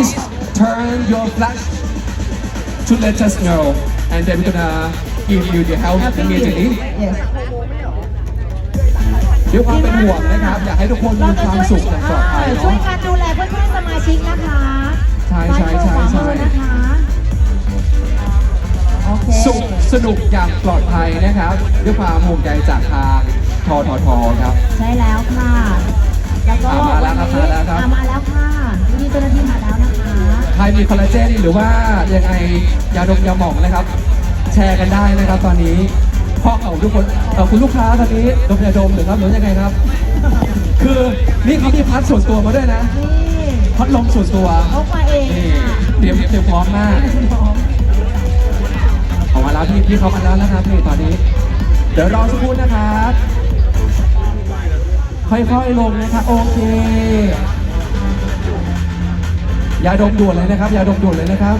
please turn your flash to let us know and then we're gonna give you the help immediately Yes ด้วยความเป็นห่วงนะครับ อยากให้ทุกคนมีความสุขและปลอดภัยช่วยเนาะกันดูแลเพื่อนๆสมาชิกนะคะใช่ใช่ใช่ใช่ซ้ายมือขวามือนะคะโอเคสุขสนุกอย่างปลอดภัยนะครับ ด้วยความห่วงใยจากทางทททครับ ใช่แล้วค่ะ แล้วก็อะมาแล้วครับนนี้มาแล้วครับอะมาแล้วค่ะ พี่เจ้าหน้าที่มาแล้วนะคะ ใครมีคอลลาเจนหรือว่ายังไงยาดมยาหม่องนะครับ แชร์กันได้นะครับตอนนี้พ่อเขาทุกคนเอ่อคุณลูกค้าตอนนี้ดมยาดมหรือครับหรือยังไงครับ คือนี่เขามีพัดส่วนตัวมาด้วยนะนี่พัดลมส่วนตัวพกมาเองนี่ค่ะเตรียมเตรียมพร้อมมากออกมาแล้วพี่พี่เขามาแล้วนะครับนี่ตอนนี้ เดี๋ยวรอสักครู่นะครับค่อยๆลงนะครับโอเค ยาดมด่วนเลยนะครับยาดมด่วนเลยนะครับ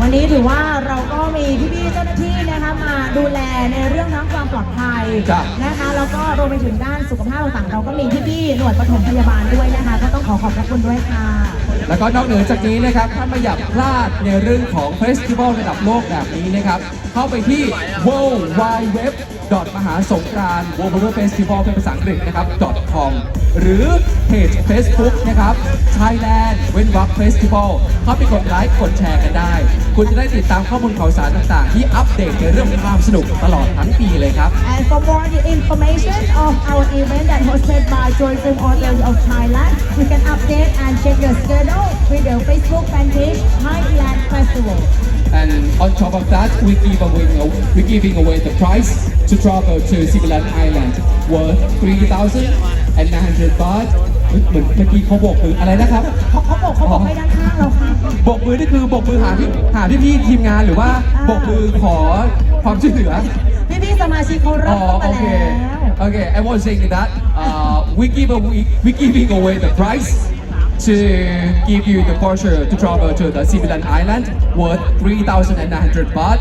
วันนี้ถือว่าเราก็มีพี่ๆเจ้าหน้าที่นะคะมาดูแลในเรื่องทั้งความปลอดภัยจ้ะ นะคะแล้วก็รวมไปถึงด้านสุขภาพต่างๆเราก็มีพี่ๆหน่วยปฐมพยาบาลด้วยนะคะก็ต้องขอขอบพระคุณด้วยค่ะ แล้วก็นอกเหนือจากนี้นะครับถ้าไม่อยากพลาดในเรื่องของเฟสติวัลระดับโลกแบบนี้นะครับ เข้าไปที่ w w w มหาสงกราน World Festival เป็นภาษาอังกฤษนะครับ .com หรือเพจ Facebook นะครับ Thailand เว้นวัก Festival เข้าไปกดไลค์กดแชร์กันได้ คุณจะได้ติดตามข้อมูลข่าวสารต่างๆ ที่อัปเดตในเรื่องของความสนุกตลอดทั้งปีเลยครับ And for more information of our event that hosted by Tourism Authority of Thailand, you can update and check your schedule with the Facebook fan page Thailand Festival. And on top of that, we give away we giving away the prize to travel to Sibilan Island worth 3,900 baht เฮ้ยเหมือนเมื่อกี้เขาโบกมืออะไรนะครับ เขาเขาบอกเขาบอกให้ด้านข้างเราค่ะโบกมือนี่คือโบกมือหาพี่หาพี่พี่ๆทีมงานหรือว่าโบกมือขอความช่วยเหลือ พี่พี่ๆสมาชิกเขารับอ๋อเข้าโอมาเคแล้วโอเค I was saying that uh, we give away we giving away the prize to give you the voucher to travel to the Sibilan Island worth 3,900 baht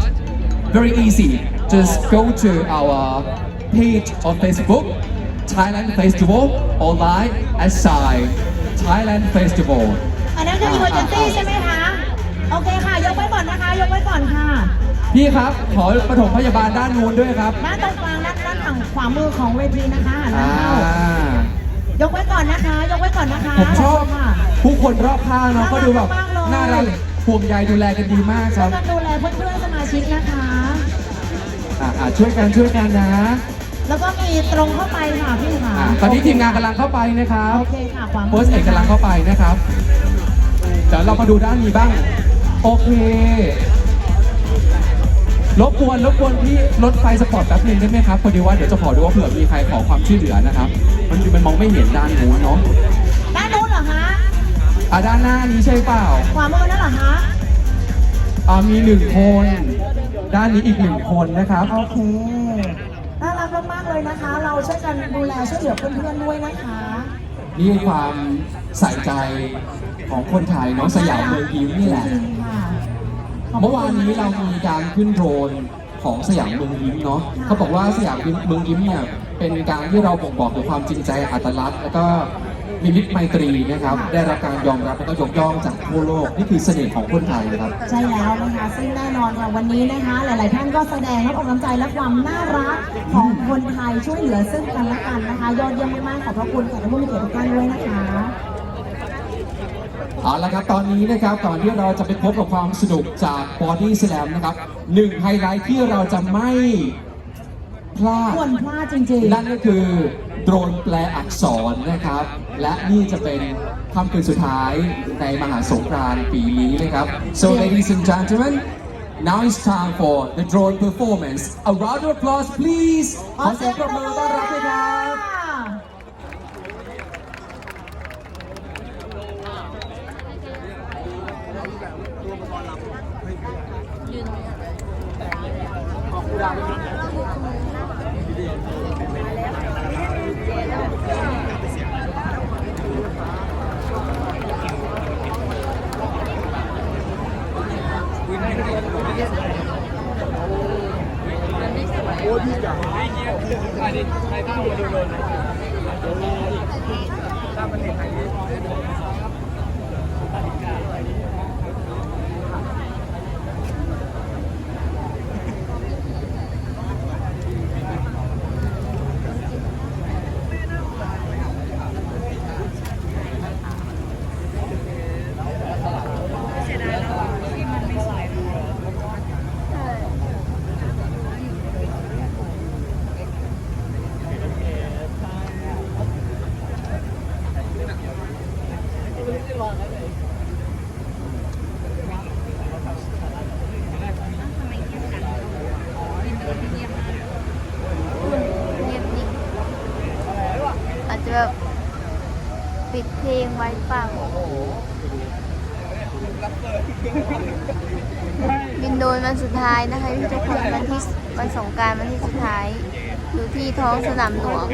very easy just go to our page on Facebook Thailand Festival online as sign Thailand Festival อันนั้นคือ emergency ใช่ไหมคะ โอเคค่ะ ยกไว้ก่อนนะคะ ยกไว้ก่อนค่ะ พี่ครับขอปฐมพยาบาลด้านนู้นด้วยครับ ด้านตรงกลางด้านด้านฝั่งขวามือของเวทีนะคะหันหอ่าน้าเข้า ยกไว้ก่อนนะคะ ยกไว้ก่อนนะคะผมชอบค่ะ ผู้คนรอบข้างเนาะก็ดูแบบน่ารักมากเลยน่ารักห่วงใยดูแลกันดีมากคช่วรัยบกันดูแลเพื่อนๆสมาชิกนะคะอ่าอ่าช่วยกันช่วยกันนะ แล้วก็มีตรงเข้าไปค่ะพี่ค่ะอ่าตอนนี้ทีมงานกำลังเข้าไปนะครับโอเคค่ะขวามืโค้ชเอกกำลังเข้าไปนะครับเดี๋ยวเรามาดูด้านนี้บ้าง โอเครบกวนรบกวนพี่รถไฟสปอร์ตแป๊บนึงได้ไหมครับพอดีว่าเดี๋ยวจะขอดูว่าเผื่อมีใครขอความช่วยเหลือนะครับ มันมันมองไม่เห็นด้านนู้นเนาะด้านนู้นเหรอคะอ่าด้านหน้านี้ใช่เปล่าขวามือนั่นเหรอคะอ่ามีหนึ่งคน ด้านนี้อีกหนึ่งคนนะครับโอเคน่ารักมากๆเลยนะคะ เราช่วยกันดูแลช่วยเหลือเพื่อนๆด้วยนะคะนี่ความใส่ใจของคนไทยเนาะสยามเมืองยิ้มนี่แหละจริงๆค่ะขบคุณเมื่อวานนี้เรามีการขึ้นโดรนของสยามเมืองยิ้มเนาะเขาบอกว่าสยามเมืองยิ้มเนี่ย เป็นการที่เราบ่งบอกถึงความจริงใจอัตลักษณ์ แล้วก็มีมิตรไมตรีนะครับ ได้รับการยอมรับและก็ยกย่องจากทั่วโลก นี่คือเสน่ห์ของคนไทยนะครับ ใช่แล้วนะคะซึ่งแน่นอนค่ะวันนี้นะคะ หลาย ๆ ท่านก็แสดงน้ำอกน้ำใจและความน่ารักของคนไทยช่วยเหลือซึ่งกันและกันนะคะ ยอดเยี่ยมมาก ๆ ขอบพระคุณแขกผู้มีเกียรติทุกท่านด้วยนะคะเอาละครับตอนนี้นะครับก่อนที่เราจะไปพบกับความสนุกจาก Body Slam นะครับหนึ่งไฮไลท์ที่เราจะไม่ พลาด ควรพลาดจริงนั่นก็คือโดรนแปลอักษรนะครับ และนี่จะเป็นค่ำคืนสุดท้ายในมหาสงกรานต์ปีนี้นะครับ so ladies and gentlemen now it's time for the drone performance a round of applause please ๆขอเสียงปรบมือต้อนรับด้วยครับ ถ้ามันเห็ไทยงนี้ เพลงไว้ฟังบินโดรนวันสุดท้ายนะคะทุกคนวันที่วันสงกรารวันที่สุดท้ายอยู่ที่ท้องสนามหลวง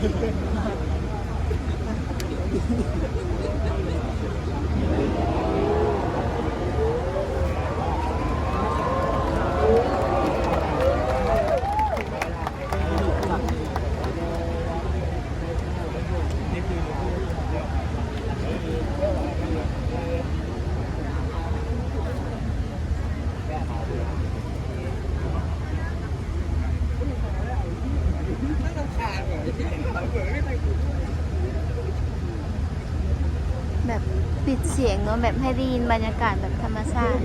何? แบบปิดเสียงเนาะแบบให้ได้ยินบรรยากาศแบบธรรมชาติ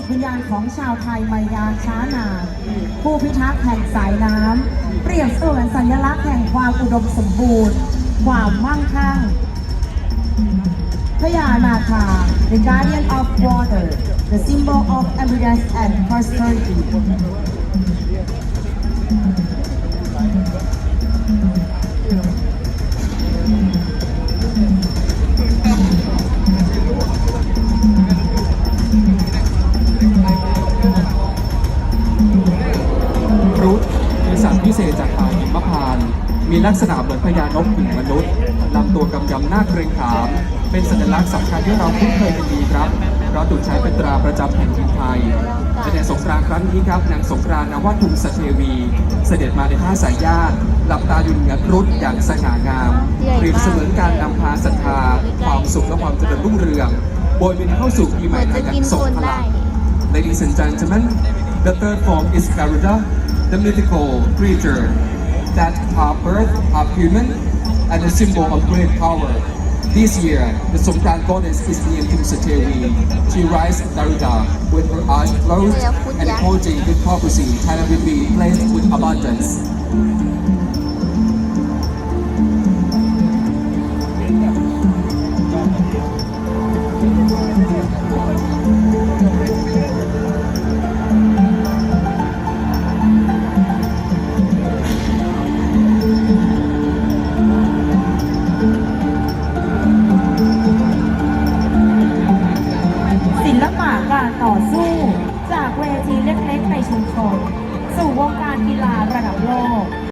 จิตวิญญาณของชาวไทยมายาช้านานผู้พิทักษ์แห่งสายน้ำเปรียบเสมือนสัญลักษณ์แห่งความอุดมสมบูรณ์ ความมั่งคั่งพญานาคา the guardian of water the symbol of abundance and prosperity ลักษณะเหมือนพญานกถึงมนุษย์ลำตัวกำยำหน้าเกรงขาม เป็นสัญลักษณ์สำคัญที่เราคุ้นเคยกันดีครับ เพราะถูกใช้เป็นตราประจำแผ่นดินไทยและในสงกรานต์ครั้งนี้ครับนางสงกรานต์นวัทุมสเทวี เสด็จมาในท่าสายญาติหลับตาอยู่เหนือครุฑอย่างสง่างามเปรียบเสมือนการนำพาศรัทธา ความสุขและความเจริญรุ่งเรืองโบยบินเข้าสู่ปีใหม่ไทยอย่างทรงพลัง Ladies and gentlemen, the third form is Garuda, the mythical creature that are birth of human and a symbol of great power. This year, the Songkran goddess is named Satevi. She rides Garuda with her eyes closed and holding with prophecy China will be blessed with abundance.